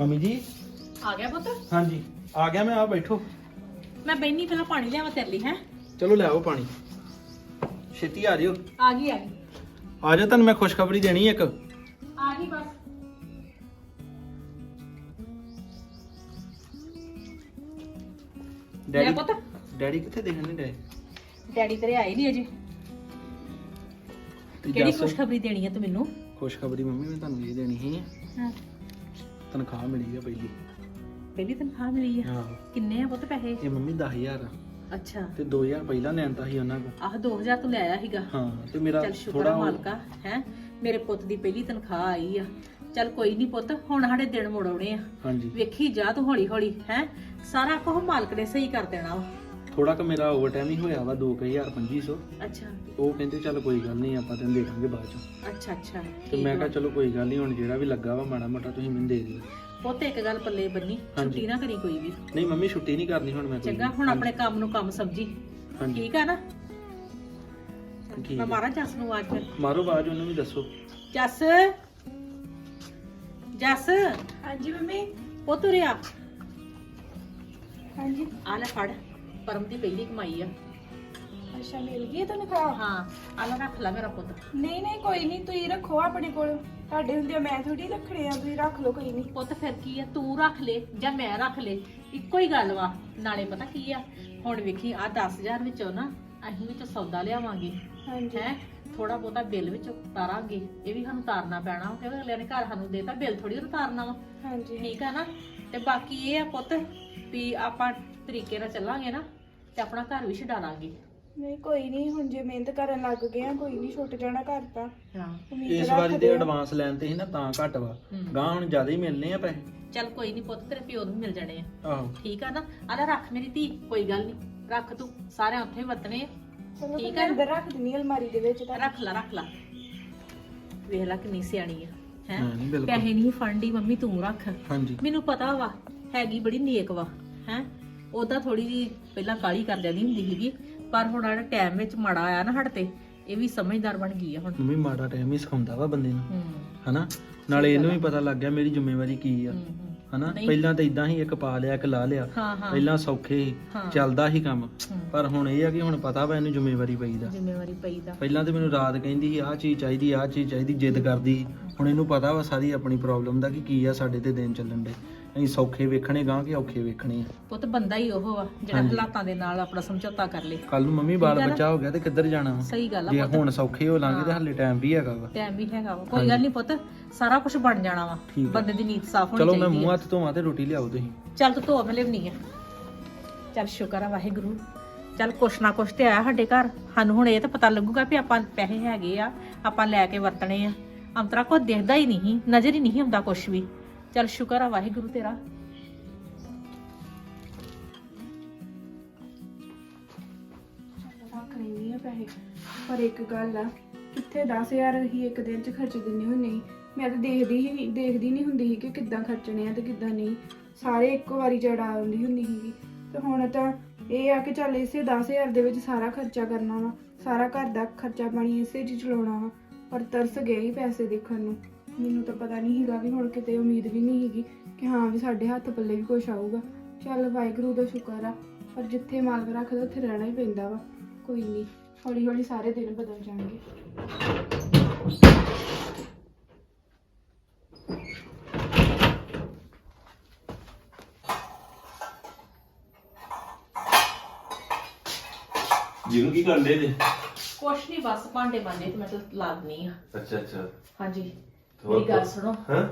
Mummy ਜੀ। ਆ ਗਿਆ ਪੁੱਤ? ਹਾਂਜੀ। ਆ ਗਿਆ ਮੈਂ ਆ ਬੈਠੋ। ਮੈਂ ਬੈਣੀ ਪਹਿਲਾਂ ਪਾਣੀ ਲਿਆਵਾਂ ਤੇਰੇ ਲਈ ਹੈ? ਚਲੋ ਲੈ ਆਓ ਪਾਣੀ। ਛੇਤੀ ਆ ਜਿਓ। ਆ ਗਈ ਆ ਗਈ। ਆ ਜਾ ਤੁਹਾਨੂੰ ਮੈਂ ਖੁਸ਼ਖਬਰੀ ਦੇਣੀ ਇੱਕ। ਆ ਗਈ ਬਸ। ਲੈ ਪੁੱਤ। ਡੈਡੀ ਕਿੱਥੇ ਦੇਖਣ ਨਹੀਂ ਡੈ ਡੈਡੀ ਤੇਰੇ ਆਏ ਨਹੀਂ ਅਜੇ। ਤੇ ਕਿਹੜੀ ਜੱਸ ਖੁਸ਼ਖਬਰੀ ਦੇਣੀ ਹੈ ਤੂੰ ਮੈਨੂੰ? ਖੁਸ਼ਖਬਰੀ ਮੰਮੀ ਮੈਂ ਤੁਹਾਨੂੰ ਇਹ ਦੇਣੀ ਸੀ। ਹਾਂ। ਤਨਖਾਹ ਮਿਲੀ ਆ ਪਹਿਲੀ। ਪਹਿਲੀ ਤਨਖਾਹ ਮਿਲੀ ਆ? ਕਿੰਨੇ ਆ ਪੁੱਤ ਪੈਸੇ? ਇਹ ਮੰਮੀ 10000 ਆ। ਅੱਛਾ। ਤੇ 2000 ਪਹਿਲਾਂ ਲੈਣਤਾ ਸੀ ਉਹਨਾਂ ਕੋਲ। ਆਹ 2000 ਤੂੰ ਲੈ ਆਇਆ ਸੀਗਾ। ਹਾਂ ਤੇ ਮੇਰਾ ਚੱਲ ਸ਼ੁਕਰ ਥੋੜਾ ਆ ਮਾਲਕਾ ਹੈ? ਮੇਰੇ ਪੁੱਤ ਦੀ ਪਹਿਲੀ ਤਨਖਾਹ ਆਈ ਆ। ਚੱਲ ਕੋਈ ਨਹੀਂ ਪੁੱਤ ਹੁਣ ਸਾਡੇ ਦਿਨ ਮੁੜ ਆਉਣੇ ਆ। ਹਾਂਜੀ। ਵੇਖੀ ਜਾ ਤੂੰ ਹੌਲੀ ਹੌਲੀ ਹੈ? ਸਾਰਾ ਕੁਝ ਮਾਲਕ ਨੇ ਸਹੀ ਕਰ ਦੇਣਾ ਵਾ। ਥੋੜਾ ਕੁ ਮੇਰਾ ਓਵਰਟਾਈਮ ਹੀ ਹੋਇਆ ਵਾ 2000 2500 ਅੱਛਾ। ਉਹ ਕਹਿੰਦੇ ਚੱਲ ਕੋਈ ਗੱਲ ਨਹੀਂ ਆਪਾਂ ਤੈਨੂੰ ਦੇਖਾਂਗੇ ਬਾਅਦ ਚ। ਅੱਛਾ ਅੱਛਾ ਤੇ ਠੀਕ ਮੈਂ ਵਾ। ਕਿਹਾ ਚਲੋ ਕੋਈ ਗੱਲ ਨਹੀਂ ਹੁਣ ਜਿਹੜਾ ਵੀ ਲੱਗਾ ਵਾ ਮਾੜਾ ਮੋਟਾ ਤੁਸੀਂ ਮੈਨੂੰ ਦੇ ਦਿਓ ਪੁੱਤ ਇੱਕ ਗੱਲ ਪੱਲੇ ਬੰਨੀ ਹਾਂਜੀ। ਛੁੱਟੀ ਨਾ ਕਰੀ ਕੋਈ ਵੀ। ਨਹੀਂ ਮੰਮੀ ਛੁੱਟੀ ਨਹੀਂ ਕਰਨੀ ਹੁਣ ਮੈਂ ਕੋਈ ਚੰਗਾ ਹੁਣ ਆਪਣੇ ਕੰਮ ਨੂੰ ਕੰਮ ਸਮਝੀ। ਹਾਂਜੀ। ਠੀਕ ਆ ਨਾ? ਠੀਕ ਮੈਂ। ਮਾਰਾਂ ਜੱਸ ਨੂੰ ਆਵਾਜ਼ ਫਿਰ। ਮਾਰੋ ਬਾਅਦ ਉਹਨੂੰ ਵੀ ਦੱਸੋ। ਜੱਸ। ਜੱਸ। ਹਾਂਜੀ ਮੰਮੀ। ਉਹ ਤੁਰਿਆ ਹਾਂਜੀ। ਆ ਲੈ ਫੜ। ਪਰਮ ਦੀ ਪਹਿਲੀ ਕਮਾਈ ਆ। ਅੱਛਾ ਮਿਲ ਗਈ ਤਨਖਾਹ ਹਾਂ ਆ ਲੈ ਰੱਖ ਲੈ ਮੇਰਾ ਪੁੱਤ। ਨਹੀਂ ਨਹੀਂ ਕੋਈ ਨਹੀਂ ਤੁਸੀਂ ਰੱਖੋ ਆਪਣੇ ਕੋਲ। ਤੁਹਾਡੇ ਹੁੰਦੇ ਮੈਂ ਥੋੜੀ ਰੱਖਣੇ ਆ ਤੁਸੀਂ ਰੱਖ ਲਓ ਕੋਈ ਨਹੀਂ। ਪੁੱਤ ਫਿਰ ਕੀ ਆ? ਤੂੰ ਰੱਖ ਲੈ ਜਾਂ ਮੈਂ ਰੱਖ ਲੈ। ਇੱਕੋ ਹੀ ਗੱਲ ਵਾ। ਨਾਲੇ ਪਤਾ ਕੀ ਆ? ਹੁਣ ਵੇਖੀ ਆ 10000 ਵਿੱਚੋਂ ਨਾ ਅਸੀਂ ਵਿੱਚ ਸੌਦਾ ਲਿਆਵਾਂਗੇ। ਹਾਂਜੀ। ਹੈ? ਥੋੜਾ ਬਹੁਤਾ ਬਿੱਲ ਵਿੱਚ ਉਤਾਰਾਂਗੇ। ਇਹ ਵੀ ਸਾਨੂੰ ਉਤਾਰਨਾ ਪੈਣਾ ਵਾ, ਕਿਉਂਕਿ ਅਗਲਿਆਂ ਨੇ ਘਰ ਸਾਨੂੰ ਦੇਤਾ ਬਿੱਲ ਥੋੜੀ ਉਤਾਰਨਾ ਵਾ। ਹਾਂਜੀ। ਠੀਕ ਆ ਨਾ? ਤੇ ਬਾਕੀ ਇਹ ਆ ਪੁੱਤ ਵੀ ਆਪਾਂ ਤਰੀਕੇ ਨਾਲ ਚੱਲਾਂਗੇ ਨਾ। ਤੇ ਆਪਣਾ ਘਰ ਵੀ ਛਡਾ ਲਾਂਗੇ। ਨਹੀਂ ਕੋਈ ਨਹੀਂ ਹੁਣ ਜੇ ਮਿਹਨਤ ਕਰਨ ਲੱਗ ਗਏ ਆ ਕੋਈ ਨਹੀਂ ਛੁੱਟ ਜਾਣਾ ਘਰ ਤਾਂ। ਹਾਂ। ਉਮੀਦ ਇਸ ਵਾਰੀ ਰੱਖਦੇ ਤੇ ਆ। ਐਡਵਾਂਸ ਲੈਣ ਤੇ ਸੀ ਨਾ ਤਾਂ ਘੱਟ ਵਾ। ਹੂੰ। ਗਾਂ ਹੁਣ ਜ਼ਿਆਦਾ ਹੀ ਮਿਲਨੇ ਆ ਪੈਸੇ। ਚੱਲ ਕੋਈ ਨਹੀਂ ਪੁੱਤ ਤੇਰੇ ਪਿਓ ਨੂੰ ਮਿਲ ਜਾਣੇ ਆ। ਆਹੋ। ਠੀਕ ਆ ਨਾ? ਆ ਲੈ ਰੱਖ ਮੇਰੀ ਧੀ ਕੋਈ ਗੱਲ ਨਹੀਂ। ਰੱਖ ਤੂੰ ਸਾਰਿਆਂ ਉੱਥੇ ਵਰਤਣੇ ਆ। ਚਲੋ ਠੀਕ ਆ ਨਾ? ਅੰਦਰ ਰੱਖ ਦਿੰਨੀ ਅਲਮਾਰੀ ਦੇ ਵਿੱਚ ਤਾਂ। ਰੱਖ ਲਾ ਰੱਖ ਲਾ। ਵੇਖ ਲੈ ਕਿੰਨੀ ਸਿਆਣੀ ਆ ਹੈ? ਹਾਂ, ਨਹੀਂ, ਬਿਲਕੁਲ। ਪੈਸੇ ਨਹੀਂ ਫੰਡੀ ਮੰਮੀ ਤੂੰ ਰੱਖ। ਹਾਂਜੀ। ਮੈਨੂੰ ਪਤਾ ਵਾ ਹੈਗੀ ਬੜੀ ਨੇਕ ਵਾ ਹੈ? ਉਹਦਾ ਥੋੜੀ ਜੀ ਪਹਿਲਾਂ ਕਾਲੀ ਕਰ ਜਾਂਦੀ ਹੁੰਦੀ ਸੀਗੀ ਪਰ ਹੁਣ ਆੜਾ ਟਾਈਮ ਵਿੱਚ ਮਾੜਾ ਆਇਆ ਨਾ ਹਟ ਤੇ ਇਹ ਵੀ ਸਮਝਦਾਰ ਬਣ ਗਈ ਆ ਹੁਣ ਮੰਮੀ ਮਾੜਾ ਟਾਈਮ ਹੀ ਸਿਖਾਉਂਦਾ ਵਾ ਬੰਦੇ ਨੂੰ ਹੂੰ ਹਨਾ ਨਾਲੇ ਇਹਨੂੰ ਵੀ ਪਤਾ ਲੱਗ ਗਿਆ ਮੇਰੀ ਜ਼ਿੰਮੇਵਾਰੀ ਕੀ ਆ ਹੂੰ, ਹੂੰ। ਹਨਾ ਨਹੀਂ। ਪਹਿਲਾਂ ਤਾਂ ਇਦਾਂ ਹੀ ਇੱਕ ਪਾ ਲਿਆ ਇੱਕ ਲਾ ਲਿਆ ਹਾਂ ਹਾਂ ਪਹਿਲਾਂ ਸੌਖੇ ਸੀ ਹਾਂ। ਚੱਲਦਾ ਹੀ ਕੰਮ ਹੂੰ। ਪਰ ਹੁਣ ਇਹ ਆ ਕਿ ਹੁਣ ਪਤਾ ਵਾ ਇਹਨੂੰ ਜ਼ਿੰਮੇਵਾਰੀ ਪਈ ਦਾ ਜ਼ਿੰਮੇਵਾਰੀ ਪਈ ਦਾ ਪਹਿਲਾਂ ਤੇ ਮੈਨੂੰ ਰਾਤ ਕਹਿੰਦੀ ਸੀ ਆਹ ਚੀਜ਼ ਚਾਹੀਦੀ ਆਹ ਚੀਜ਼ ਚਾਹੀਦੀ ਜਿੱਦ ਕਰਦੀ ਸੀ। ਹੁਣ ਇਹਨੂੰ ਪਤਾ ਵਾ ਸਾਰੀ ਆਪਣੀ ਪ੍ਰੋਬਲਮ ਦਾ ਕਿ ਕੀ ਆ ਸਾਡੇ ਤੇ ਦਿਨ ਚੱਲਣ ਦੇ ਅਸੀਂ ਸੌਖੇ ਵੇਖਣੇ ਗਾਂ ਕਿ ਔਖੇ ਵੇਖਣੇ ਆ। ਪੁੱਤ ਬੰਦਾ ਹੀ ਉਹ ਵਾ ਜਿਹੜਾ ਹਾਂਜੀ। ਹਾਲਾਤਾਂ ਦੇ ਨਾਲ ਆਪਣਾ ਸਮਝੌਤਾ ਕਰ ਲੇ। ਕੱਲ ਨੂੰ ਮੰਮੀ ਬਾਲ ਠੀਕ ਆ ਨਾ? ਬੱਚਾ ਹੋ ਗਿਆ ਤੇ ਕਿੱਧਰ ਜਾਣਾ ਵਾ? ਸਹੀ ਗੱਲ ਆ ਪੁੱਤ। ਹੁਣ ਸੌਖੇ ਹੋ ਲਾਂਗੇ ਤੇ ਹਾਂ। ਹਲੇ ਟਾਈਮ ਵੀ ਹੈਗਾ ਵਾ। ਟਾਈਮ ਵੀ ਹੈਗਾ ਵਾ। ਕੋਈ ਗੱਲ ਨਹੀਂ ਪੁੱਤ ਸਾਰਾ ਕੁਝ ਬਣ ਜਾਣਾ ਵਾ। ਠੀਕ ਆ। ਬੰਦੇ ਦੀ ਨੀਤ ਸਾਫ਼ ਹੋਣੀ ਚਲੋ ਮੈਂ ਮੂੰਹ ਆ। ਹੱਥ ਧੋਵਾਂ ਤੇ ਰੋਟੀ ਲਿਆਓ ਤੁਸੀਂ। ਚੱਲ ਤੂੰ ਧੋ ਮੈਂ ਲਿਆਉਣੀ ਆ। ਚੱਲ ਸ਼ੁਕਰ ਆ ਵਾਹਿਗੁਰੂ। ਚੱਲ ਕੁਛ ਨਾ ਕੁਛ ਤੇ ਆਇਆ ਸਾਡੇ ਘਰ। ਸਾਨੂੰ ਹੁਣ ਇਹ ਤਾਂ ਪਤਾ ਲੱਗੂਗਾ ਵੀ ਆਪਾਂ ਪੈਸੇ ਹੈਗੇ ਆ ਆਪਾਂ ਲੈ ਕੇ ਵਰਤਣੇ ਆ। ਅੰਤਰਾ ਕੋ ਦਿਖਦਾ ਹੀ ਨਹੀਂ ਨਜ਼ਰ ਹੀ ਨਹੀਂ ਆਉਂਦਾ ਕੁਛ ਵੀ। ਚੱਲ ਸ਼ੁਕਰ ਆ ਵਾਹਿਗੁਰੂ ਤੇਰਾ। ਰੱਖ ਲੈਣੀ ਆ ਪੈਸੇ। ਪਰ ਇੱਕ ਗੱਲ ਆ, ਕਿੱਥੇ 10000 ਹੀ ਇੱਕ ਦਿਨ ਚ ਖਰਚ ਦਿੰਨੇ ਹੁੰਨੇ ਸੀ? ਮੈਂ ਤਾਂ ਦੇਖਦੀ ਹੀ ਦੇਖਦੀ ਨਹੀਂ ਹੁੰਦੀ ਸੀ ਕਿ ਕਿੱਦਾਂ ਖਰਚਣੇ ਆ ਤੇ ਕਿੱਦਾਂ ਨਹੀਂ। ਸਾਰੇ ਇੱਕੋ ਵਾਰੀ ਜੜਾ ਆਉਂਦੀ ਹੁੰਦੀ ਸੀਗੀ। ਤੇ ਹੁਣ ਤਾਂ ਇਹ ਆ ਕਿ ਚੱਲ ਇਸੇ 10000 ਦੇ ਵਿੱਚ ਸਾਰਾ ਖਰਚਾ ਕਰਨਾ ਵਾ। ਸਾਰਾ ਘਰ ਦਾ ਖਰਚਾ ਪਾਣੀ ਇਸੇ 'ਚ ਚਲਾਉਣਾ ਵਾ। ਪਰ ਤਰਸ ਗਏ ਹੀ ਪੈਸੇ ਦੇਖਣ ਨੂੰ। ਮੈਨੂੰ ਤਾਂ ਪਤਾ ਨਹੀਂ ਹੈਗਾ ਵੀ ਹੁਣ ਕਿਤੇ ਉਮੀਦ ਵੀ ਨਹੀਂ ਹੈਗੀ ਕਿ ਹਾਂ ਵੀ ਸਾਡੇ ਹੱਥ ਪੱਲੇ ਵੀ ਕੁਝ ਆਊਗਾ। ਚੱਲ ਵਾਹਿਗੁਰੂ ਦਾ ਸ਼ੁਕਰ ਆ ਪਰ ਜਿੱਥੇ ਮਾਲਕ ਰੱਖਦਾ ਉੱਥੇ ਰਹਿਣਾ ਹੀ ਪੈਂਦਾ ਵਾ। ਕੋਈ ਨਹੀਂ ਹੌਲੀ ਹੌਲੀ ਸਾਰੇ ਦਿਨ ਬਦਲ ਜਾਣਗੇ। ਜਿਹਨੂੰ ਕੀ ਕਰਦੇ ਜੇ? ਕੁਛ ਨਹੀਂ ਬਸ ਭਾਂਡੇ ਮਾਂਜੇ ਤੇ ਮੈਂ ਤਾਂ ਲਾਦਨੀ ਆ ਅੱਛਾ ਅੱਛਾ। ਹਾਂਜੀ। ਮੇਰੀ ਗੱਲ? ਸੁਣੋ। ਹਾਂ?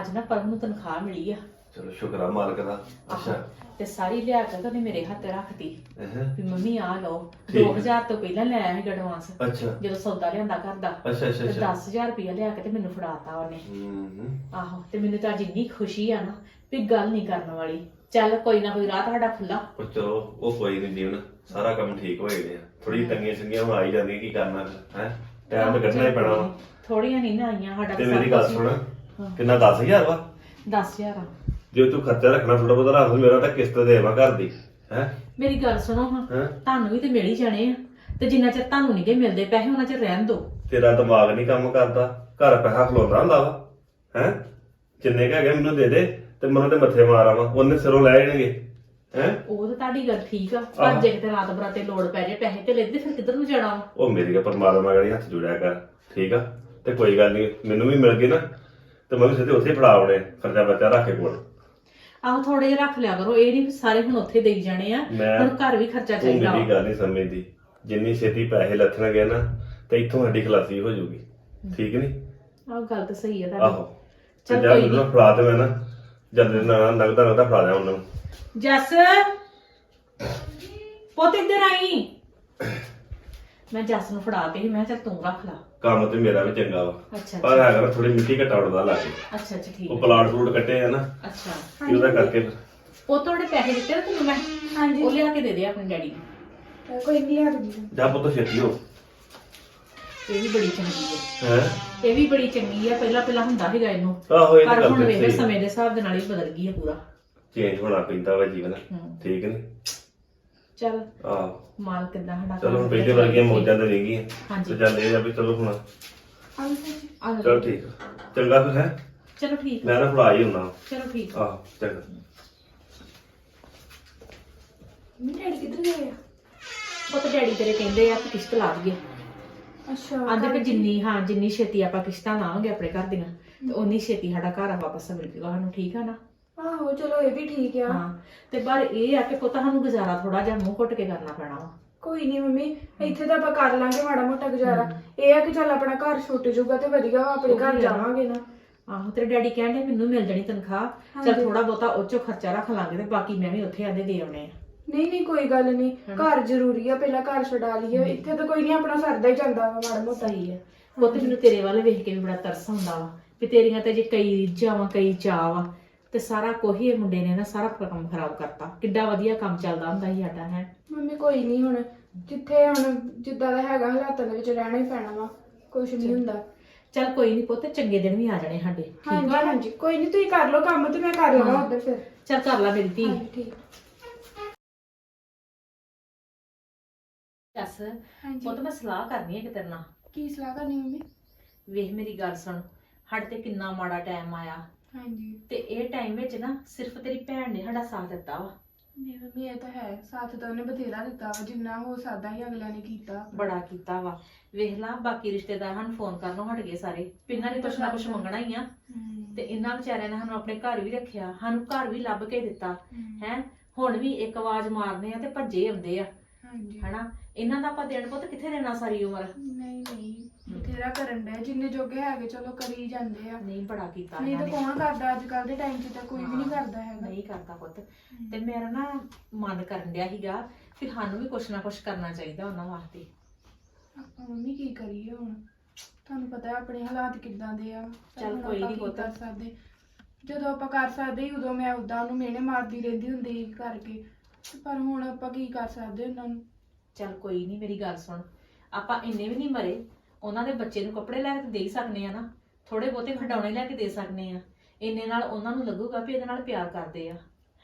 ਅੱਜ ਨਾ ਪਰਮ ਨੂੰ ਤਨਖਾਹ ਮਿਲੀ ਆ। ਚਲੋ ਸ਼ੁਕਰ ਆ ਮਾਲਕ ਦਾ। ਅੱਛਾ। ਤੇ ਸਾਰੀ ਲਿਆ ਕੇ ਤਾਂ ਉਹਨੇ ਮੇਰੇ ਹੱਥ ਰੱਖਤੀ। ਵੀ ਮੰਮੀ ਆ ਲਓ। ਠੀਕ। 2000 ਤੋਂ ਪਹਿਲਾਂ ਲੈ ਆਇਆ ਸੀ ਐਡਵਾਂਸ ਅੱਛਾ। ਜਦੋਂ ਸੌਦਾ ਲਿਆਂਦਾ ਘਰ ਦਾ। ਅੱਛਾ ਅੱਛਾ ਤੇ ਅੱਛਾ। 10000 ਰੁਪਇਆ ਲਿਆ ਕੇ ਤੇ ਮੈਨੂੰ ਫੜਾਤਾ ਉਹਨੇ। ਹੂੰ। ਹੂੰ ਆਹੋ ਤੇ ਮੈਨੂੰ ਤਾਂ ਅੱਜ ਇੰਨੀ ਖੁਸ਼ੀ ਆ ਨਾ ਵੀ ਗੱਲ ਨਹੀਂ ਕਰਨ ਵਾਲੀ। ਚੱਲ ਕੋਈ ਨਾ ਕੋਈ ਰਾਹ ਤੁਹਾਡਾ ਖੁੱਲਾ ਚਲੋ ਉਹ ਕੋਈ ਨਹੀਂ ਜੀਵਨ ਸਾਰਾ ਕੰਮ ਠੀਕ ਹੋ ਜਾਣੇ ਆ। ਥੋੜੀ ਤੰਗੀਆਂ ਸੰਗੀਆਂ ਹੁਣ ਆਈ ਜਾਂਦੀਆਂ ਕੀ ਕਰਨਾ ਹੈ? ਟਾਈਮ ਤਾਂ ਕੱਢਣਾ ਹੀ ਪੈਣਾ। ਥੋੜੀਆਂ ਨਹੀਂ ਨਾ ਆਈਆਂ ਸਾਡਾ ਤੇ ਮੇਰੀ ਗੱਲ ਸੁਣ। ਕਿੰਨਾ 10000 ਵਾ? 10000 ਆ। ਜੇ ਤੂੰ ਖਰਚਾ ਰੱਖਣਾ ਥੋੜਾ ਬਹੁਤਾ ਰੱਖ ਮੇਰਾ ਤਾਂ ਕਿਸ਼ਤ ਦੇਵਾ ਘਰ ਦੀ ਹੈ? ਮੇਰੀ ਗੱਲ ਸੁਣੋ ਹਾਂ। ਹੈਂ? ਤੁਹਾਨੂੰ ਵੀ ਤੇ ਮਿਲ ਹੀ ਜਾਣੇ ਆ। ਤੇ ਜਿੰਨਾ ਚਿਰ ਤੁਹਾਨੂੰ ਨਹੀਂ ਗੇ ਮਿਲਦੇ ਪੈਸੇ ਉਹਨਾਂ ਚਿਰ ਰਹਿਣ ਦਿਓ। ਤੇਰਾ ਦਿਮਾਗ ਨਹੀਂ ਕੰਮ ਕਰਦਾ। ਘਰ ਪੈਸਾ ਖਲੋਂਦਾ ਹੁੰਦਾ ਵਾ ਹੈ? ਜਿੰਨੇ ਕੁ ਹੈਗੇ ਮੈਨੂੰ ਦੇ ਦੇ ਤੇ ਮਨ ਤੇ ਮੱਥੇ ਮਾਰ ਆਵਾਂ। ਉਹਨੇ ਸਿਰੋਂ ਲੈ ਜਾਣਗੇ ਹੈ? ਉਹ ਤਾਂ ਤੁਹਾਡੀ ਗੱਲ ਠੀਕ ਆ। ਪਰ ਆਹ। ਜੇ ਕਿਤੇ ਰਾਤ ਬਰਾਤੇ ਲੋੜ ਪੈ ਜੇ ਪੈਸੇ ਤੇ ਲੈਦੇ ਫਿਰ ਕਿੱਧਰ ਨੂੰ ਜਾਣਾ ਵਾ? ਉਹ ਮੇਰੀ ਪਰਮਾਤਮਾ ਗੜੀ ਹੱਥ ਜੁੜਿਆ ਕਰ ਠੀਕ ਆ? ਤੇ ਕੋਈ ਗੱਲ ਨਹੀਂ ਮੈਨੂੰ ਵੀ ਮਿਲ ਗਏ ਨਾ ਤੇ ਮੈਂ ਵੀ ਸਿੱਧੇ ਉੱਥੇ ਹੀ ਫੜਾ ਆਉਣੇ ਖਰਚਾ ਬੱਚਾ ਰੱਖ ਕੇ ਕੋਲ। ਆਹੋ ਥੋੜੇ ਜਿਹਾ ਰੱਖ ਲਿਆ ਕਰੋ ਇਹ ਨਹੀਂ ਸਾਰੇ ਹੁਣ ਉੱਥੇ ਦੇਈ ਜਾਣੇ ਆ ਮੈਂ- ਹੁਣ ਘਰ ਵੀ ਖਰਚਾ ਤੂੰ ਚਾਹੀਦਾ ਮੇਰੀ ਵਾ। ਗੱਲ ਨਹੀਂ ਸਮਝਦੀ ਜਿੰਨੀ ਛੇਤੀ ਪੈਸੇ ਲੱਥਣਗੇ ਨਾ ਤੇ ਇੱਥੋਂ ਸਾਡੀ ਖਲਾਸੀ ਹੋ ਜਾਊਗੀ ਠੀਕ ਨਹੀਂ ਆਹ ਗੱਲ ਤਾਂ ਸਹੀ ਆ ਤੁਹਾਡੀ। ਆਹੋ ਚੱਲ ਜਾ ਕੋਈ ਮੈਨੂੰ ਨਾ। ਫੜਾ ਦੇ ਮੈਂ ਨਾ ਜਦ ਨਾ ਨਗਦਾ ਨਗਦਾ ਫੜਾ ਦਿਆਂ ਉਹਨਾਂ ਨੂੰ। ਜੱਸ ਪੁੱਤ ਇੱਧਰ ਆਈ। ਮੈਂ ਜੱਸ ਨੂੰ ਫੜਾ ਕੇ ਸੀ ਮੈਂ ਕਿਹਾ ਚੱਲ ਤੂੰ ਰੱਖ ਲਾ। ਕੰਮ ਤੇ ਮੇਰਾ ਵੀ ਚੰਗਾ ਵਾ। ਅੱਛਾ ਪਰ ਹੈਗਾ ਨਾ ਥੋੜੀ ਮਿੱਟੀ ਘਟਾ ਉੜਦਾ ਲਾ ਕੇ। ਅੱਛਾ ਅੱਛਾ ਠੀਕ ਉਹ ਆ। ਪਲਾਟ ਪਲੂਟ ਕੱਟੇ ਆ ਨਾ ਅੱਛਾ। ਤੇ ਉਹਦਾ ਕਰਕੇ ਫਿਰ। ਉਹ ਤੁਹਾਡੇ ਪੈਸੇ ਦਿੱਤੇ ਨਾ ਤੈਨੂੰ ਮੈਂ? ਹਾਂਜੀ। ਉਹ ਲਿਆ ਕੇ ਦੇ ਦੇ ਆਪਣੇ ਡੈਡੀ ਨੂੰ। ਕੋਈ ਨਹੀਂ ਲਿਆ ਦੂੰਗੀ ਜਾ ਪੁੱਤ ਛੇਤੀ ਹੋ। ਇਹ ਵੀ ਬੜੀ ਚੰਗੀ ਹੈ ਹੈ? ਇਹ ਵੀ ਬੜੀ ਚੰਗੀ ਆ। ਪਹਿਲਾਂ ਪਹਿਲਾਂ ਹੁੰਦਾ ਸੀਗਾ ਇਹਨੂੰ। ਆਹੋ ਇਹ ਤਾਂ ਪਰ ਹੁਣ ਗੱਲ ਵੇਖ ਸਹੀ ਸਮੇਂ ਦੇ ਹਿਸਾਬ ਦੇ ਨਾਲ ਹੀ ਬਦਲ ਗਈ ਆ ਪੂਰਾ। ਚੇਂਜ ਹੋਣਾ ਪੈਂਦਾ ਵਾ ਜੀਵਨ। ਹੂੰ। ਠੀਕ ਨਹੀਂ ਚੱਲ ਆਹ। ਮਾਲ ਕਿੱਦਾਂ ਸਾਡਾ ਚਲੋ ਹੁਣ ਪਹਿਲੇ ਵਰਗੀਆਂ ਮੌਜਾਂ ਤੇ ਨਹੀਂ ਗਈਆਂ। ਹਾਂਜੀ। ਤੇ ਚੱਲ ਇਹ ਆ ਵੀ ਚਲੋ ਹੁਣ। ਚਲ ਠੀਕ ਆ। ਚੰਗਾ ਫਿਰ ਹੈ? ਚਲੋ ਠੀਕ ਮੈਂ ਨਾ ਫੜਾ ਹੀ ਹੁੰਨਾ ਚਲੋ ਠੀਕ ਆਹ ਚੰਗਾ। ਮੇਰੇ ਡੈਡੀ ਕਿੱਧਰ ਗਏ ਆ? ਪੁੱਤ ਡੈਡੀ ਤੇਰੇ ਕਹਿੰਦੇ ਆ ਕਿ ਕਿਸ਼ਤ ਲਾ ਦਈਏ। ਅੱਛਾ ਆਂਦੇ ਕਿ ਘਰ ਜਿੰਨੀ ਹਾਂ ਜਿੰਨੀ ਛੇਤੀ ਆਪਾਂ ਕਿਸ਼ਤਾਂ ਲਾਵਾਂਗੇ ਆਪਣੇ ਘਰ ਦੀਆਂ ਤੇ ਉਨੀ ਛੇਤੀ ਸਾਡਾ ਘਰ ਆ ਵਾਪਸ ਮਿਲ ਜੂਗਾ ਸਾਨੂੰ ਠੀਕ ਆ ਨਾ? ਆਹੋ ਚਲੋ ਇਹ ਵੀ ਠੀਕ ਆ। ਹਾਂ ਤੇ ਪਰ ਇਹ ਆ ਕਿ ਪੁੱਤ ਸਾਨੂੰ ਗੁਜ਼ਾਰਾ ਥੋੜਾ ਜਿਹਾ ਮੂੰਹ ਘੁੱਟ ਕੇ ਕਰਨਾ ਪੈਣਾ ਵਾ। ਕੋਈ ਨਹੀਂ ਮੰਮੀ ਇੱਥੇ ਤਾਂ ਆਪਾਂ ਕਰ ਲਾਂਗੇ ਮਾੜਾ ਮੋਟਾ ਗੁਜ਼ਾਰਾ। ਇਹ ਆ ਕਿ ਚੱਲ ਆਪਣਾ ਘਰ ਛੁੱਟ ਜਾਊਗਾ ਤੇ ਵਧੀਆ ਵਾ ਆਪਣੇ ਘਰ। ਜਾਵਾਂਗੇ ਨਾ। ਆਹੋ ਤੇਰੇ ਡੈਡੀ ਕਹਿੰਦੇ ਮੈਨੂੰ ਮਿਲ ਜਾਣੀ ਤਨਖਾਹ। ਚਲ ਹਾਂਜੀ। ਥੋੜਾ ਬਹੁਤਾ ਉਹ ਚੋਂ ਖਰਚਾ ਰੱਖ ਲਾਂਗੇ ਤੇ ਬਾਕੀ ਮੈਂ ਵੀ ਉੱਥੇ ਆਂਦੇ ਦੇ ਆਉਣੇ ਆ। ਨਹੀਂ ਨਹੀਂ ਕੋਈ ਗੱਲ ਨਹੀਂ ਘਰ ਜ਼ਰੂਰੀ ਆ ਪਹਿਲਾਂ ਘਰ ਛਡਾ ਲਈਏ। ਇੱਥੇ ਤਾਂ ਕੋਈ ਨਹੀਂ ਆਪਣਾ ਸਰਦਾ ਹੀ ਜਾਂਦਾ ਵਾ ਮਾੜਾ ਮੋਟਾ। ਸਹੀ ਹੈ ਪੁੱਤ ਮੈਨੂੰ ਤੇਰੇ ਵੱਲ ਵੇਖ ਕੇ ਵੀ ਬੜਾ ਤਰਸ ਆਉਂਦਾ ਵਾ ਵੀ ਤੇਰੀਆਂ ਤੇ ਜੇ ਕਈ ਰੀਝਾਂ ਵਾ ਕਈ ਚਾਅ ਵਾ ਤੇ ਸਾਰਾ ਕੋਹੀ ਇਹ ਮੁੰਡੇ ਨੇ ਨਾ ਸਾਰਾ ਕੰਮ ਖਰਾਬ ਕਰਤਾ। ਕਿੱਡਾ ਵਧੀਆ ਕੰਮ ਚੱਲਦਾ ਹੁੰਦਾ ਸੀ ਸਾਡਾ ਹੈ। ਮੰਮੀ ਕੋਈ ਨਹੀਂ ਹੁਣ ਜਿੱਥੇ ਹੁਣ ਜਿੱਦਾਂ ਦਾ ਹੈਗਾ ਹਾਲਾਤਾਂ ਦੇ ਵਿੱਚ ਰਹਿਣਾ ਹੀ ਪੈਣਾ ਵਾ ਕੁਝ ਨਹੀਂ ਹੁੰਦਾ। ਚੱਲ ਕੋਈ ਨਹੀਂ ਪੁੱਤ ਚੰਗੇ ਦਿਨ ਵੀ ਆ ਜਾਣੇ ਸਾਡੇ ਠੀਕ ਹਾਂਜੀ ਆ? ਹਾਂਜੀ ਕੋਈ ਨਹੀਂ ਤੁਸੀਂ ਕਰ ਲਓ ਕੰਮ ਤੇ ਮੈਂ ਕਰ ਲਵਾਂ ਉੱਧਰ ਫਿਰ। ਚੱਲ ਕਰ ਲੈ ਮੇਰੀ ਧੀ। ਹਾਂਜੀ ਠੀਕ। ਦੱਸ ਹਾਂਜੀ। ਪੁੱਤ ਮੈਂ ਸਲਾਹ ਕਰਨੀ ਹੈ ਕਿ ਤੇਰੇ ਨਾਲ ਕੀ ਸਲਾਹ ਕਰਨੀ ਮੰਮੀ? ਵੇਖ ਮੇਰੀ ਗੱਲ ਸੁਣ ਸਾਡੇ ਤੇ ਕਿੰਨਾ ਮਾੜਾ ਟਾਈਮ ਆਇਆ। ਹਾਂਜੀ। ਤੇ ਇਹ ਟਾਈਮ ਵਿੱਚ ਨਾ ਸਿਰਫ ਤੇਰੀ ਭੈਣ ਨੇ ਸਾਡਾ ਸਾਥ ਦਿੱਤਾ ਵਾ। ਮੰਮੀ ਇਹ ਤਾਂ ਹੈ। ਸਾਥ ਤਾਂ ਉਹਨੇ ਬਥੇਰਾ ਦਿੱਤਾ ਵਾ ਜਿੰਨਾ ਹੋ ਸਕਦਾ ਹੀ ਅਗਲਿਆਂ ਨੇ ਕੀਤਾ। ਬੜਾ ਕੀਤਾ ਵਾ। ਵੇਖ ਲਾ ਬਾਕੀ ਰਿਸ਼ਤੇਦਾਰ ਸਾਨੂੰ ਫੋਨ ਕਰਨੋਂ ਹਟ ਗਏ ਸਾਰੇ। ਇਹਨਾਂ ਨੇ ਕੁਛ ਨਾ ਕੁਛ ਮੰਗਣਾ ਹੀ ਆ। ਤੇ ਇਹਨਾਂ ਵਿਚਾਰਿਆਂ ਨੇ ਸਾਨੂੰ ਆਪਣੇ ਘਰ ਵੀ ਰੱਖਿਆ। ਸਾਨੂੰ ਘਰ ਵੀ ਲੱਭ ਕੇ ਦਿੱਤਾ। ਹੈ? ਹੁਣ ਵੀ ਇੱਕ ਆਵਾਜ਼ ਮਾਰਦੇ ਆ ਤੇ ਭੱਜੇ ਆਉਂਦੇ ਆ। ਹਾਂਜੀ। ਹਨਾ? ਇਹਨਾਂ ਦਾ ਆਪਾਂ ਦੇਣ ਪੁੱਤ ਕਿੱਥੇ ਰਹਿਣਾ ਸਾਰੀ ਉਮਰ? ਨਹੀਂ ਨਹੀਂ। ਬਥੇਰਾ ਕਰਨ ਦੇ ਜਿੰਨੇ ਜੋਗੇ ਹੈਗੇ ਚਲੋ ਕਰੀ ਜਾਂਦੇ ਆ। ਨਹੀਂ ਬੜਾ ਕੀਤਾ ਨਹੀਂ ਇਹਨਾਂ ਤਾਂ ਨੇ। ਕੌਣ ਕਰਦਾ ਅੱਜ ਕੱਲ ਦੇ ਟਾਈਮ 'ਚ ਤਾਂ ਕੋਈ ਵੀ ਨਹੀਂ ਕਰਦਾ ਹੈਗਾ। ਨਹੀਂ ਕਰਦਾ ਪੁੱਤ। ਤੇ ਮੇਰਾ ਨਾ ਮਨ ਕਰਨ ਡਿਆ ਸੀਗਾ ਕਿ ਸਾਨੂੰ ਵੀ ਕੁਛ ਨਾ ਕੁਛ ਕਰਨਾ ਚਾਹੀਦਾ ਉਹਨਾਂ ਵਾਸਤੇ। ਆਪਾਂ ਮੰਮੀ ਕੀ ਕਰੀਏ ਹੁਣ? ਤੁਹਾਨੂੰ ਪਤਾ ਹੈ ਆਪਣੇ ਹਾਲਾਤ ਕਿੱਦਾਂ ਦੇ ਆ। ਚੱਲ ਹੁਣ ਕੋਈ ਆਪਾਂ ਨੀ ਕੀ ਪੁੱਤ। ਕਰ ਸਕਦੇ? ਜਦੋਂ ਆਪਾਂ ਕਰ ਸਕਦੇ ਸੀ ਉਦੋਂ ਮੈਂ ਉਦਾਂ ਨੂੰ ਮਿਹਣੇ ਮਾਰਦੀ ਰਹਿੰਦੀ ਹੁੰਦੀ ਸੀ ਕਰਕੇ। ਪਰ ਹੁਣ ਆਪਾਂ ਕੀ ਕਰ ਸਕਦੇ ਉਹਨਾਂ ਨੂੰ? ਚੱਲ ਕੋਈ ਨਹੀਂ ਮੇਰੀ ਗੱਲ ਸੁਣ। ਆਪਾਂ ਇੰਨੇ ਵੀ ਨਹੀਂ ਮਰੇ। ਉਹਨਾਂ ਦੇ ਬੱਚੇ ਨੂੰ ਕੱਪੜੇ ਲੈ ਕੇ ਦੇ ਹੀ ਸਕਨੇ ਆ ਨਾ ਥੋੜੇ ਬਹੁਤੇ ਖਿਡੌਣੇ ਲੈ ਕੇ ਦੇ ਸਕਨੇ ਆ। ਇੰਨੇ ਨਾਲ ਉਹਨਾਂ ਨੂੰ ਲੱਗੂਗਾ ਵੀ ਇਹਦੇ ਨਾਲ ਪਿਆਰ ਕਰਦੇ ਆ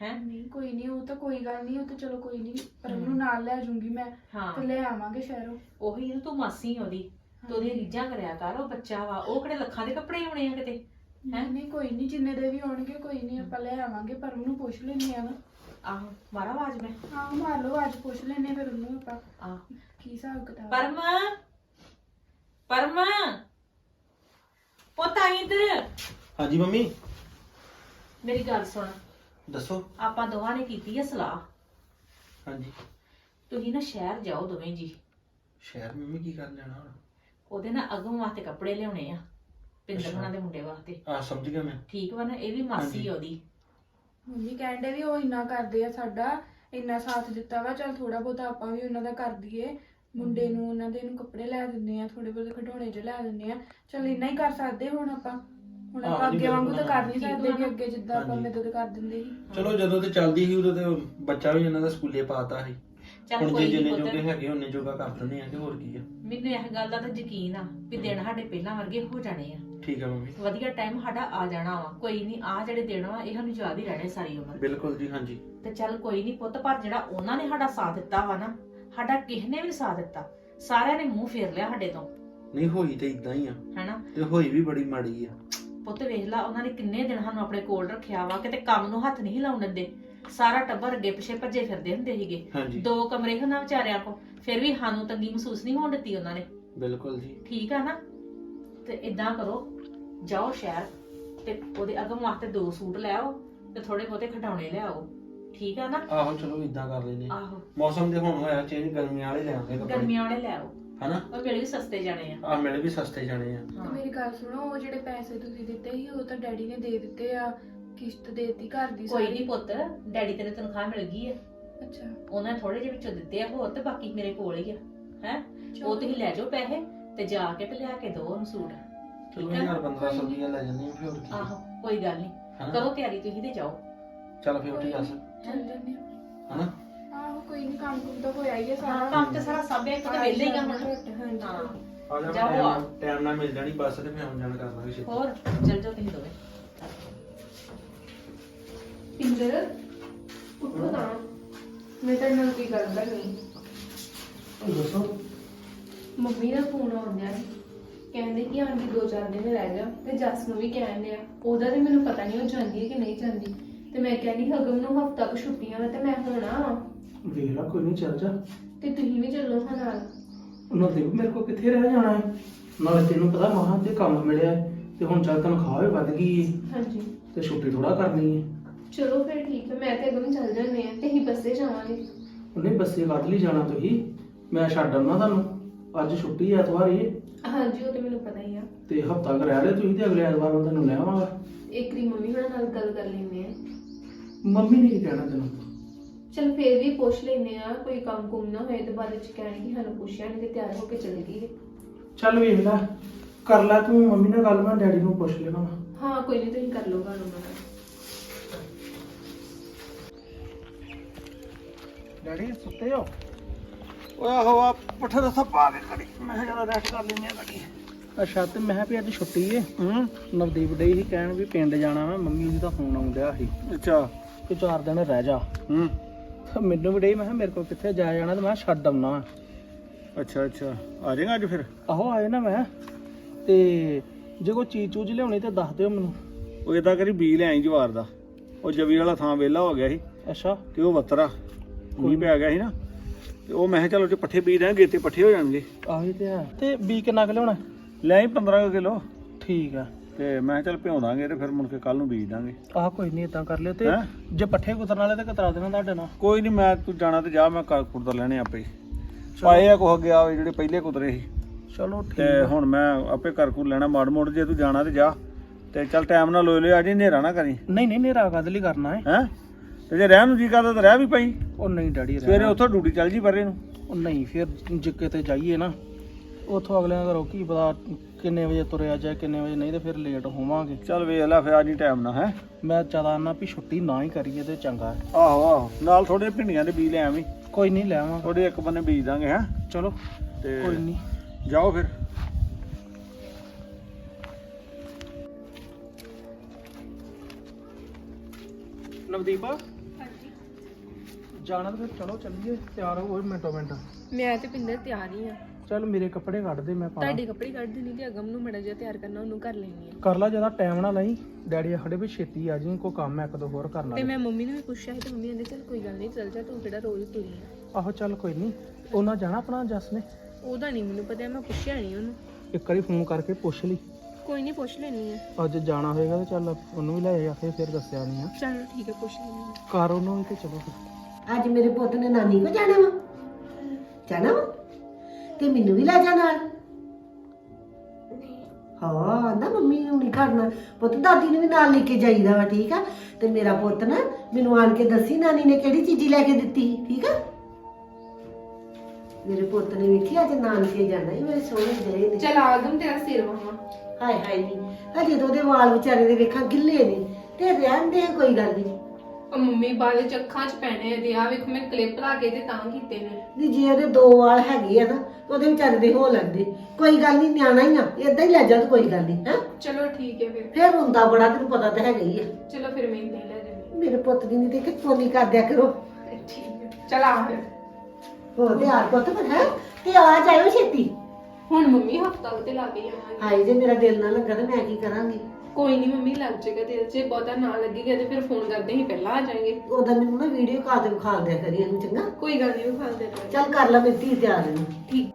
ਹੈ? ਨਹੀਂ ਕੋਈ ਨਹੀਂ ਉਹ ਤਾਂ ਕੋਈ ਗੱਲ ਨਹੀਂ ਉਹ ਤਾਂ ਚਲੋ ਕੋਈ ਨਹੀਂ ਪਰ। ਉਹਨੂੰ ਨਾਲ ਲੈ ਜਾਊਂਗੀ ਮੈਂ ਹਾਂ। ਤੇ ਲੈ ਆਵਾਂਗੇ ਸ਼ਹਿਰੋਂ। ਉਹੀ ਨਾ ਤੂੰ ਮਾਸੀ ਆ ਉਹਦੀ ਤੂੰ ਉਹਦੀਆਂ ਰੀਝਾਂ ਕਰਿਆ ਕਰ ਉਹ ਬੱਚਾ ਵਾ ਉਹ ਕਿਹੜੇ ਲੱਖਾਂ ਦੇ ਕੱਪੜੇ ਆਉਣੇ ਆ ਕਿਤੇ ਨਹੀਂ ਨਹੀਂ ਕੋਈ ਨਹੀਂ ਜਿੰਨੇ ਦੇ ਵੀ ਹੋਣਗੇ ਕੋਈ ਨਹੀਂ ਆਪਾਂ ਲੈ ਆਵਾਂਗੇ ਪਰ ਉਹਨੂੰ ਪੁੱਛ ਲੈਣੇ ਆ ਨਾ। ਆਹੋ ਮਾਰਾ ਆਵਾਜ਼ ਮੈਂ? ਹਾਂ ਮਾਰ ਲਓ ਅੱਜ ਪੁੱਛ ਲੈਣੇ ਫਿਰ ਉਹਨੂੰ ਆਪਾਂ ਆਹ। ਕੀ ਹਿਸਾਬ ਕਿਤਾਬ ਪਰਮ! ਪਰਮ। ਪੁੱਤ ਆਈ ਇੱਧਰ। ਹਾਂਜੀ ਮੰਮੀ। ਮੇਰੀ ਗੱਲ ਸੁਣ। ਦੱਸੋ। ਆਪਾਂ ਦੋਵਾਂ ਨੇ ਕੀਤੀ ਆ ਸਲਾਹ। ਹਾਂਜੀ। ਤੁਸੀਂ ਨਾ ਸ਼ਹਿਰ ਜਾਓ ਦੋਵੇਂ ਜੀ। ਸ਼ਹਿਰ ਮੰਮੀ ਕੀ ਕਰਨ ਜਾਣਾ ਹੁਣ? ਉਹਦੇ ਨਾਲ ਅਗਮ ਵਾਸਤੇ ਕੱਪੜੇ ਲਿਆਉਣੇ ਆ। ਪਿੰਦਰ। ਹੁਣਾਂ ਦੇ ਮੁੰਡੇ ਵਾਸਤੇ। ਆ ਸਮਝ ਗਿਆ ਮੈਂ। ਠੀਕ ਵਾ ਨਾ ਇਹ ਵੀ ਮਾਸੀ। ਆ ਉਹਦੀ। ਮੰਮੀ ਕਹਿੰਦੇ ਵੀ ਉਹ ਇੰਨਾ ਕਰਦੇ ਆ ਸਾਡਾ ਇੰਨਾ ਸਾਥ ਦਿੱਤਾ ਵਾ ਚਲ ਥੋੜਾ ਬਹੁਤਾ ਆਪਾਂ ਵੀ ਉਹਨਾਂ ਦਾ ਕਰ ਦਈਏ। ਮੁੰਡੇ ਨੂੰ ਉਹਨਾਂ ਦੇ ਨੂੰ ਕੱਪੜੇ ਲੈ ਦਿੰਦੇ ਆ ਥੋੜੇ ਬਹੁਤੇ ਖਿਡੌਣੇ ਚ ਲੈ ਦਿੰਦੇ ਆ ਚਲ ਇੰਨਾ ਹੀ ਕਰ ਸਕਦੇ ਹੁਣ ਆਪਾਂ। ਹੁਣ ਆਪਾਂ ਅੱਗੇ ਵਾਂਗੂ ਤਾਂ ਕਰ ਨਹੀਂ ਸਕਦੇ ਵਾ? ਅੱਗੇ ਜਿੱਦਾਂ ਆਪਾਂ ਹਾਂਜੀ। ਮਦਦ ਕਰ ਦਿੰਦੇ ਸੀ। ਚਲੋ ਜਦੋਂ ਤੇ ਚੱਲਦੀ ਸੀ ਉਦੋਂ ਤੇ ਬੱਚਾ ਵੀ ਇਹਨਾਂ ਦਾ ਸਕੂਲੇ ਪਾਤਾ ਸੀ। ਚੱਲ ਹੁਣ ਜੇ ਕੋਈ ਜਿੰਨੇ ਨਹੀਂ ਜੋਗੇ ਪੁੱਤ ਹੈਗੇ ਉਹਨੇ ਜੋਗਾ ਕਰ ਦਿੰਦੇ ਆ ਤੇ ਹੋਰ ਕੀ ਆ। ਮੈਨੂੰ ਇਹ ਗੱਲ ਦਾ ਤਾਂ ਯਕੀਨ ਆ ਵੀ ਦਿਨ ਸਾਡੇ ਪਹਿਲਾਂ ਵਰਗੇ ਹੋ ਜਾਣੇ ਆ। ਠੀਕ ਆ ਮੰਮੀ। ਵਧੀਆ ਟਾਈਮ ਸਾਡਾ ਆ ਜਾਣਾ ਵਾ। ਕੋਈ ਨਹੀਂ ਆ ਜਿਹੜੇ ਦਿਨ ਵਾ ਇਹ ਸਾਨੂੰ ਯਾਦ ਹੀ ਰਹਿਣੇ ਸਾਰੀ ਉਮਰ। ਬਿਲਕੁਲ ਜੀ ਹਾਂਜੀ। ਤੇ ਚੱਲ ਕੋਈ ਨਹੀਂ ਪੁੱਤ ਪਰ ਜਿਹੜਾ ਉਹਨਾਂ ਨੇ ਸਾਡਾ ਸਾਥ ਦਿੱਤਾ ਵਾ ਨਾ ਸਾਡਾ ਕਿਸੇ ਨੇ ਵੀ ਨੀ ਸਾਥ ਦਿੱਤਾ। ਸਾਰਿਆਂ ਨੇ ਮੂੰਹ ਫੇਰ ਲਿਆ ਸਾਡੇ ਤੋਂ। ਨਹੀਂ ਹੋਈ ਤੇ ਇਦਾਂ ਹੀ ਆ। ਹੈਨਾ? ਤੇ ਹੋਈ ਵੀ ਬੜੀ ਮਾੜੀ ਆ। ਪੁੱਤ ਵੇਖ ਲਾ ਉਹਨਾਂ ਨੇ ਕਿੰਨੇ ਦਿਨ ਸਾਨੂੰ ਆਪਣੇ ਕੋਲ ਰੱਖਿਆ ਵਾ ਕਿਤੇ ਕੰਮ ਨੂੰ ਹੱਥ ਨਹੀਂ ਲਾਉਣ ਦਿੰਦੇ। ਸਾਰਾ ਟੱਬਰ ਅੱਗੇ ਪਿੱਛੇ ਭੱਜੇ ਫਿਰਦੇ ਹੁੰਦੇ ਸੀਗੇ। ਹਾਂਜੀ। ਦੋ ਕਮਰੇ ਉਹਨਾਂ ਵਿਚਾਰਿਆਂ ਕੋ ਫਿਰ ਵੀ ਸਾਨੂੰ ਤੰਗੀ ਮਹਿਸੂਸ ਨਹੀਂ ਹੋਣ ਦਿੱਤੀ ਉਹਨਾਂ ਨੇ। ਬਿਲਕੁਲ ਜੀ। ਠੀਕ ਆ ਨਾ? ਤੇ ਇਦਾਂ ਕਰੋ ਜਾਓ ਸ਼ਹਿਰ ਤੇ ਉਹਦੇ ਅਗਮ ਵਾਸਤੇ ਦੋ ਸੂਟ ਲੈ ਆਓ ਤੇ ਥੋੜੇ ਬਹੁਤੇ ਖਡਾਉਣੇ ਲਿਆਓ ਠੀਕ ਆ ਨਾ? ਆਹੋ ਚਲੋ ਇਦਾਂ ਕਰ ਲੈਨੇ ਆਹੋ। ਮੌਸਮ ਦੇ ਹੁਣ ਹੋਇਆ ਚੇਂਜ ਗਰਮੀਆਂ ਵਾਲੇ ਲੈ ਆਉਂਦੇ ਕੱਪੜੇ। ਗਰਮੀਆਂ ਵਾਲੇ ਲੈ ਆਓ। ਹਨਾ? ਉਹ ਮਿਲ ਵੀ ਸਸਤੇ ਜਾਣੇ ਆ। ਆ ਮਿਲ ਵੀ ਸਸਤੇ ਜਾਣੇ ਆ। ਤੇ ਮੇਰੀ ਗੱਲ ਸੁਣੋ ਉਹ ਜਿਹੜੇ ਪੈਸੇ ਤੁਸੀਂ ਦਿੱਤੇ ਸੀ ਉਹ ਤਾਂ ਡੈਡੀ ਨੇ ਦੇ ਦਿੱਤੇ ਆ। ਕਿਸ਼ਤ ਦੇਤੀ ਘਰ ਦੀ ਕੋਈ ਸਾਰੀ। ਨਹੀਂ ਪੁੱਤ ਡੈਡੀ ਤੇਰੇ ਤਨਖਾਹ ਮਿਲ ਗਈ ਹੈ ਅੱਛਾ। ਉਹਨਾਂ ਥੋੜੇ ਜਿਹੇ ਵਿੱਚੋਂ ਦਿੱਤੇ ਆ ਹੋਰ ਤੇ ਬਾਕੀ ਮੇਰੇ ਕੋਲ ਹੀ ਆ। ਹੈ। ਉਹ ਤੁਸੀਂ ਲੈ ਜਾਓ ਪੈਸੇ ਤੇ ਜਾ ਕੇ ਤੇ ਲਿਆ ਕੇ ਦੋ ਉਹਨੂੰ ਸੂਟ। ਚਲੋ ਠੀਕ ਆ? ਯਾਰ 1500 ਦੀਆਂ ਲੈ ਜੰਨੇ ਫਿਰ ਹੋਰ ਕੀ। ਆਹੋ ਕੋਈ ਗੱਲ ਨਹੀਂ ਹਨਾ? ਕਰੋ ਤਿਆਰੀ ਤੁਸੀਂ ਤੇ ਜਾਓ। ਚੱਲ ਫਿਰ ਉੱਠੀ ਦੱਸ। ਚੱਲ ਜੰਨੇ ਹਨਾ? ਆਹੋ ਕੋਈ ਨਹੀਂ ਕੰਮ ਕੁਮ ਤਾਂ ਹੋਇਆ ਹੀ ਆ ਸਾਰਾ। ਹਾਂ ਕੰਮ ਤੇ ਸਾਰਾ ਸਾਬਿਆ ਇੱਕ ਤਾਂ ਵਿਹਲੇ ਹੀ ਆ ਹੁਣ। ਹਾਂਜੀ। ਹਾਂ। ਆ ਜਾ ਜਾਓ ਆ। ਟਾਈਮ ਟਾਈਮ ਨਾਲ ਮਿਲ ਜਾਣੀ ਬੱਸ ਤੇ ਫਿਰ ਆਉਣ ਜਾਣ ਕਰਨਾ ਛੇਤੀ। ਹੋਰ ਚੱਲ ਜਾਓ ਤੁਸੀਂ ਦੋਵੇਂ। ਪਿੰਦਰ ਉੱਠੋ ਨਾ ਮੈਂ ਤਾਂ ਨਾਲ ਕੀ ਦੱਸੋ। ਮੰਮੀ ਦਾ ਫੋਨ ਆਉਂਦਿਆ ਸੀ। ਕਹਿੰਦੇ ਕਿ ਆਂਟੀ ਦੋ ਚਾਰ ਦਿਨ ਰਹਿ ਜਾ ਤੇ ਜੱਸ ਨੂੰ ਵੀ ਕਹਿੰਦੇ ਆ ਉਹਦਾ ਤੇ ਮੈਨੂੰ ਪਤਾ ਨਹੀਂ ਉਹ ਜਾਂਦੀ ਹੈ ਕਿ ਨਹੀਂ ਜਾਂਦੀ। ਤੇ ਮੈਂ ਕਹਿੰਦੀ ਹਗਮ ਨੂੰ ਹਫਤਾ ਕੁ ਛੁੱਟੀਆਂ ਵਾ ਤੇ ਮੈਂ ਹੋਣਾ ਵੇਖ ਲਾ ਕੋਈ ਨਹੀਂ ਚੱਲ ਜਾ। ਤੇ ਤੁਸੀਂ ਵੀ ਚੱਲੋ ਹਾਂ ਨਾਲ। ਉਹਨਾਂ ਦੇ ਮੇਰੇ ਕੋ ਕਿੱਥੇ ਰਹਿ ਜਾਣਾ ਹੈ? ਨਾਲੇ ਤੈਨੂੰ ਪਤਾ ਮਹਾਂ ਤੇ ਕੰਮ ਮਿਲਿਆ ਹੈ, ਤੇ ਹੁਣ ਚੱਲ ਤਨਖਾਹ ਵੀ ਵੱਧ ਗਈ ਹੈ, ਹਾਂਜੀ। ਤੇ ਛੁੱਟੀ ਥੋੜਾ ਕਰਨੀ ਹੈ। ਚਲੋ ਫਿਰ ਠੀਕ ਹੈ ਮੈਂ ਤੇ ਅਗਮ ਚੱਲ ਜਾਂਦੇ ਆ ਤੇ ਅਸੀਂ ਬੱਸੇ ਜਾਵਾਂਗੇ। ਉਹਨੇ ਬੱਸੇ ਕੱਢ ਲਈ ਜਾਣਾ ਤੁਸੀਂ। ਮੈਂ ਛੱਡ ਆਉਣਾ ਤੁਹਾਨੂੰ। ਅੱਜ ਛੁੱਟੀ ਹੈ ਐਤਵਾਰ ਹੀ। ਹੈ, ਹਾਂਜੀ ਉਹ ਤੇ ਮੈਨੂੰ ਪਤਾ ਹੀ ਆ। ਤੇ ਹਫਤਾ ਕੁ ਰਹਿ ਲੈ ਤੁਸੀਂ ਤੇ ਅਗਲੇ ਐਤਵਾਰ ਨੂੰ ਤੁਹਾਨੂੰ ਲੈ ਆਵਾਂਗਾ। ਇੱਕ ਦੀ ਮੰਮੀ ਹੁਣਾਂ ਨਾਲ ਗੱਲ ਕਰ ਲੈਂਦੇ ਆ ਮੰਮੀ ਨੇ ਕੀ ਕਹਿਣਾ ਤੈਨੂੰ? ਚਲ ਫੇਰ ਵੀ ਪੁੱਛ ਲੈਂਦੇ ਆ ਕੋਈ ਕੰਮ ਕੁਮ ਨਾ ਹੋਏ ਤੇ ਬਾਅਦ ਵਿੱਚ ਕਹਿਣ ਕਿ ਸਾਨੂੰ ਪੁੱਛਿਆ ਨਹੀਂ ਤੇ ਤਿਆਰ ਹੋ ਕੇ ਚਲੇ ਗਈ ਚੱਲ ਵੇਖ ਲੈ ਕਰ ਲੈ ਤੂੰ ਮੰਮੀ ਨਾਲ ਗੱਲ ਮੈਂ ਡੈਡੀ ਨੂੰ ਪੁੱਛ ਲੈਣਾ। ਵਾ। ਹਾਂ ਕੋਈ ਨਹੀਂ ਤੁਸੀਂ ਕਰ ਲਓ ਗੱਲ ਉਹਨਾਂ ਨਾਲ। ਡੈਡੀ ਸੁੱਤੇ ਹੋ? ਓਏ ਆਹੋ ਆ ਪੱਠੇ ਦਾ ਸੱਪਾ ਕੇ ਕੜੀ ਮੈਂ ਕਿਹਾ ਜਰਾ ਰੈਸਟ ਕਰ ਲੈਂਦੇ ਆ ਕੜੀ ਅੱਛਾ ਤੇ ਮੈਂ ਕਿਹਾ ਵੀ ਅੱਜ ਛੁੱਟੀ ਏ। ਹੂੰ ਨਵਦੀਪ ਡੇ ਹੀ ਕਹਿਣ ਵੀ ਪਿੰਡ ਜਾਣਾ ਵਾ ਮੰਮੀ ਜੀ ਦਾ ਫੋਨ ਆਉਂਦਿਆ ਸੀ। ਅੱਛਾ। ਕਿ ਚਾਰ ਦਿਨ ਰਹਿ ਜਾ। ਹੂੰ। ਤੇ ਮੈਨੂੰ ਵੀ ਡੇ ਮੈਂ ਕਿਹਾ ਮੇਰੇ ਕੋਲ ਕਿੱਥੇ ਜਾ ਜਾਣਾ ਤੇ ਮੈਂ ਕਿਹਾ ਛੱਡ ਆਉਣਾ। ਅੱਛਾ ਅੱਛਾ। ਆ ਜਾਏਗਾ ਅੱਜ ਫਿਰ? ਆਹੋ ਆਏ ਨਾ ਮੈਂ। ਤੇ ਜੇ ਕੋਈ ਚੀਜ਼ ਚੂਜ ਲਿਆਉਣੀ ਤੇ ਦੱਸ ਦਿਓ ਮੈਨੂੰ। ਉਹ ਇਦਾਂ ਕਰੀ ਬੀ ਲੈ ਆਈ ਜਵਾਰ ਦਾ। ਉਹ ਜਵੀ ਵਾਲਾ ਥਾਂ ਵਿਹਲਾ ਹੋ ਗਿਆ ਸੀ। ਅੱਛਾ। ਤੇ ਉਹ ਵੱਤਰਾ ਮੀਂਹ ਪੈ ਗਿਆ ਸੀ ਨਾ। ਤੇ ਉਹ ਮੈਂ ਕਿਹਾ ਚਲੋ ਜੇ ਪੱਠੇ ਬੀਜ ਦਾਂਗੇ ਗੇਤੇ ਪੱਠੇ ਹੋ ਜਾਣਗੇ। ਆਹੀ ਤੇ ਹੈ। ਤੇ ਬੀ ਕਿੰਨਾ ਕੁ ਲਿਆਉਣਾ? ਲੈ ਆਈ 15 ਕਿਲੋ। ਠੀਕ ਆ। ਤੇ ਮੈਂ ਕਿਹਾ ਚੱਲ ਭਿਉਂ ਦਾਂਗੇ ਤੇ ਫਿਰ ਮੁੜ ਕੇ ਕੱਲ ਨੂੰ ਬੀਜ ਦਾਂਗੇ। ਆਹ ਕੋਈ ਨਹੀਂ ਇਦਾਂ ਕਰ ਲਿਓ ਤੇ ਹੈਂ? ਜੇ ਪੱਠੇ ਕੁਤਰਨ ਵਾਲੇ ਤੇ ਕਤਰਾ ਦੇਣਾ ਤੁਹਾਡੇ ਨਾਲ। ਕੋਈ ਨਹੀਂ ਮੈਂ ਤੂੰ ਜਾਣਾ ਤੇ ਜਾ ਮੈਂ ਕਰ ਕੁਰਦਾ ਲੈਣੇ ਆਪੇ। ਹੀ। ਪਾਏ ਆ ਕੋਹ ਗਿਆ ਜਿਹੜੇ ਪਹਿਲੇ ਕੁਤਰੇ ਸੀ। ਚਲੋ ਠੀਕ ਤੇ। ਹੁਣ ਮੈਂ ਆਪੇ ਕਰ ਕੁਰ ਲੈਣਾ ਮਾੜ ਮੋੜ ਜੇ ਤੂੰ ਜਾਣਾ ਤੇ ਜਾ। ਤੇ ਚੱਲ ਟਾਈਮ ਨਾਲ ਲੋਏ ਲਿਆ ਜੀ ਹਨੇਰਾ ਨਾ ਕਰੀ। ਨਹੀਂ ਨਹੀਂ ਨੇਰਾ ਕਦ ਲਈ ਕਰਨਾ ਹੈ? ਹੈ? ਤੇ ਜੇ ਰਹਿਣ ਨੂੰ ਜੀ ਕਰਦਾ ਤਾਂ ਰਹਿ ਵੀ ਪਈ। ਉਹ ਨਹੀਂ ਡੈਡੀ ਸਵੇਰੇ ਰਹਿਣਾ। ਉੱਥੋਂ ਡਿਊਟੀ ਚੱਲ ਜੀ ਪਰੇ ਨੂੰ। ਉਹ ਨਹੀਂ ਫਿਰ ਜਿੱਕੇ ਤੇ ਜਾਈਏ ਨਾ। ਉਥੋਂ ਅਗਲਿਆਂ ਦਾ ਕੀ ਪਤਾ ਕਿੰਨੇ ਵਜੇ ਤੁਰਿਆ ਜਾਏ ਕਿੰਨੇ ਵਜੇ ਨਹੀਂ ਤੇ ਫਿਰ ਲੇਟ ਹੋਵਾਂਗੇ। ਚੱਲ ਵੇਖ ਲੈ ਫਿਰ ਅੱਜ ਹੀ ਟਾਈਮ ਨਾ ਹੈ? ਮੈਂ ਜ਼ਿਆਦਾ ਨਾ ਵੀ ਛੁੱਟੀ ਨਾ ਹੀ ਕਰੀਏ ਤੇ ਚੰਗਾ ਹੈ। ਆਹੋ ਆਹੋ। ਨਾਲ ਥੋੜੇ ਭਿੰਡੀਆਂ ਦੇ ਬੀਜ ਲੈ ਆਵੀਂ। ਕੋਈ ਨਹੀਂ ਲੈਵਾਂ ਥੋੜੇ ਇੱਕ ਬੰਨੇ ਬੀਜ ਦਾਂਗੇ ਹੈ? ਚਲੋ ਤੇ ਕੋਈ ਨਹੀਂ। ਜਾਓ ਫਿਰ। ਨਵਦੀਪ? ਜਾਣਾ ਤਾਂ ਫਿਰ ਚਲੋ ਚੱਲੀਏ। ਤਿਆਰ ਹੋ ਮਿੰਟੋ ਮਿੰਟ ਮੈਂ ਤੇ ਪਿੰਦਰ ਤਿਆਰ ਹੀ ਆ। ਚੱਲ ਮੇਰੇ ਕੱਪੜੇ ਕੱਢ ਦੇ ਮੈਂ ਪਾ ਤੁਹਾਡੇ ਕੱਪੜੇ ਕੱਢ ਦੇਣੀ ਤੇ ਅਗਮ ਨੂੰ ਮੜਾ ਜਿਹਾ ਤਿਆਰ ਕਰਨਾ ਉਹਨੂੰ ਕਰ ਲੈਣੀ ਆ। ਕਰ ਲਾ ਜ਼ਿਆਦਾ ਟਾਈਮ ਨਾ ਲਈ। ਡੈਡੀ ਆਖੜੇ ਵੀ ਛੇਤੀ ਆ ਜੀ ਕੋ ਕੰਮ ਹੈ ਇੱਕ ਦੋ ਹੋਰ ਕਰਨਾ ਤੇ ਮੈਂ ਮੰਮੀ ਨੂੰ ਵੀ ਪੁੱਛਿਆ ਸੀ ਤੇ ਮੰਮੀ ਕਹਿੰਦੇ ਚਲ ਕੋਈ ਗੱਲ ਨਹੀਂ ਚੱਲ ਜਾ ਤੂੰ ਕਿਹੜਾ ਰੋਜ਼ ਤੁਰੀ ਆ। ਆਹੋ ਚੱਲ ਕੋਈ ਨਹੀਂ ਉਹਨਾਂ ਜਾਣਾ ਆਪਣਾ ਜੱਸ ਨੇ? ਉਹਦਾ ਨਹੀਂ ਮੈਨੂੰ ਪਤਾ ਮੈਂ ਪੁੱਛਿਆ ਨਹੀਂ ਉਹਨੂੰ। ਇੱਕ ਵਾਰੀ ਫੋਨ ਕਰਕੇ ਪੁੱਛ ਲਈ। ਕੋਈ ਨਹੀਂ ਪੁੱਛ ਲੈਣੀ ਆ। ਅੱਜ ਜਾਣਾ ਹੋਏਗਾ ਤੇ ਚੱਲ ਉਹਨੂੰ ਵੀ ਲੈ ਜਾ ਫਿਰ ਫਿਰ ਦੱਸਿਆ ਨਹੀਂ ਆ। ਚਲੋ ਠੀਕ ਹੈ ਪੁੱਛ ਲੈਣੀ ਆ। ਕਰ ਉਹਨੂੰ ਵੀ ਤੇ ਚਲੋ ਫਿਰ। ਅੱਜ ਮੇਰੇ ਪੁੱਤ ਨੇ ਨਾਨੀ ਕੋ ਜਾਣਾ ਵਾ? ਜਾਣਾ ਵਾ? ਤੇ ਮੈਨੂੰ ਵੀ ਲੈ ਜਾ ਨਾਲ। ਹਾਂ ਨਾ ਮੰਮੀ ਨੂੰ ਨਹੀਂ ਕਰਨਾ ਪੁੱਤ ਦਾਦੀ ਨੂੰ ਵੀ ਨਾਲ ਲੈ ਕੇ ਜਾਈਦਾ ਵਾ ਠੀਕ ਆ? ਤੇ ਮੇਰਾ ਪੁੱਤ ਨਾ ਮੈਨੂੰ ਆਣ ਕੇ ਦੱਸੀ ਨਾਨੀ ਨੇ ਕਿਹੜੀ ਚੀਜ਼ੀ ਲੈ ਕੇ ਦਿੱਤੀ ਠੀਕ ਆ? ਮੇਰੇ ਪੁੱਤ ਨੇ ਵੇਖੀ ਅੱਜ ਨਾਨਕੇ ਜਾਣਾ ਹੀ ਮੇਰੇ ਸੋਹਣੇ ਦੇ ਨੇ। ਚਲ ਆਗਮ ਤੇਰਾ ਸਿਰ ਵਾਹਾਂ। ਹਾਏ ਹਾਏ ਨਹੀਂ ਹਜੇ ਤਾਂ ਉਹਦੇ ਵਾਲ ਵਿਚਾਰੇ ਦੇ ਵੇਖਾਂ ਗਿੱਲੇ ਨੇ ਤੇ ਰਹਿੰਦੇ ਆ ਕੋਈ ਗੱਲ ਨਹੀਂ। ਉਹ ਮੰਮੀ ਬਾਅਦ ਵਿੱਚ ਅੱਖਾਂ 'ਚ ਪੈਣੇ ਆ ਵੇਖ ਮੈਂ ਕਲਿੱਪ ਲਾ ਕੇ ਤੇ ਤਾਂ ਕੀਤੇ ਨੇ। ਵੀ ਜੇ ਉਹਦੇ ਦੋ ਵਾਲ ਹੈਗੇ ਆ ਨਾ ਉਹਦੇ ਵਿਚਾਰੇ ਦੇ ਹੋ ਲੈਂਦੇ। ਕੋਈ ਗੱਲ ਨਹੀਂ ਨਿਆਣਾ ਹੀ ਆ। ਇਦਾਂ ਹੀ ਲੈ ਜਾ ਕੋਈ ਗੱਲ ਨਹੀਂ ਹੈ? ਚਲੋ ਠੀਕ ਹੈ ਫਿਰ। ਫਿਰ ਹੁੰਦਾ ਬੜਾ ਤੈਨੂੰ ਪਤਾ ਤਾਂ ਹੈਗਾ ਹੀ ਆ। ਚਲੋ ਫਿਰ ਮੈਂ ਨਹੀਂ ਲੈ ਜਾਂਦੀ ਮੇਰੇ ਪੁੱਤ ਦੀ ਨਹੀਂ ਕਿ ਫੋਨੀ ਕਰ ਦਿਆ ਕਰੋ। ਠੀਕ ਹੈ। ਚਲ ਆ ਫਿਰ। ਹੋ ਤੇ ਆ ਪੁੱਤ ਪਰ ਹੈ? ਤੇ ਆ ਜਾਇਓ ਛੇਤੀ। ਹੁਣ ਮੰਮੀ ਹਫਤਾ ਤੇ ਲਾ ਕੇ ਜਾਵਾਂਗੇ ਹਾਏ ਜੇ ਮੇਰਾ ਦਿਲ ਨਾ ਲੱਗਾ ਤਾਂ ਮੈਂ ਕੀ ਕਰਾਂਗੀ? ਕੋਈ ਨਹੀਂ ਮੰਮੀ ਲੱਗ ਜਾਏਗਾ ਦਿਲ 'ਚ ਬਹੁਤਾ ਨਾ ਲੱਗੇਗਾ ਤੇ ਫਿਰ ਫੋਨ ਕਰਦੇ ਹੀ ਪਹਿਲਾਂ ਆ ਜਾਾਂਗੇ ਉਹਦਾ ਮੈਨੂੰ ਨਾ ਵੀਡੀਓ ਕਾਲ ਤੇ ਵਿਖਾ ਦਿਆ ਕਰੀ ਇਹਨੂੰ ਚੰਗਾ? ਕੋਈ ਗੱਲ ਨਹੀਂ ਵਿਖਾ ਦੇਣਾ ਚੱਲ ਕਰ ਲੈ ਮੇਰੀ ਧੀ ਤਿਆਰ ਇਹਨੂੰ। ਠੀਕ।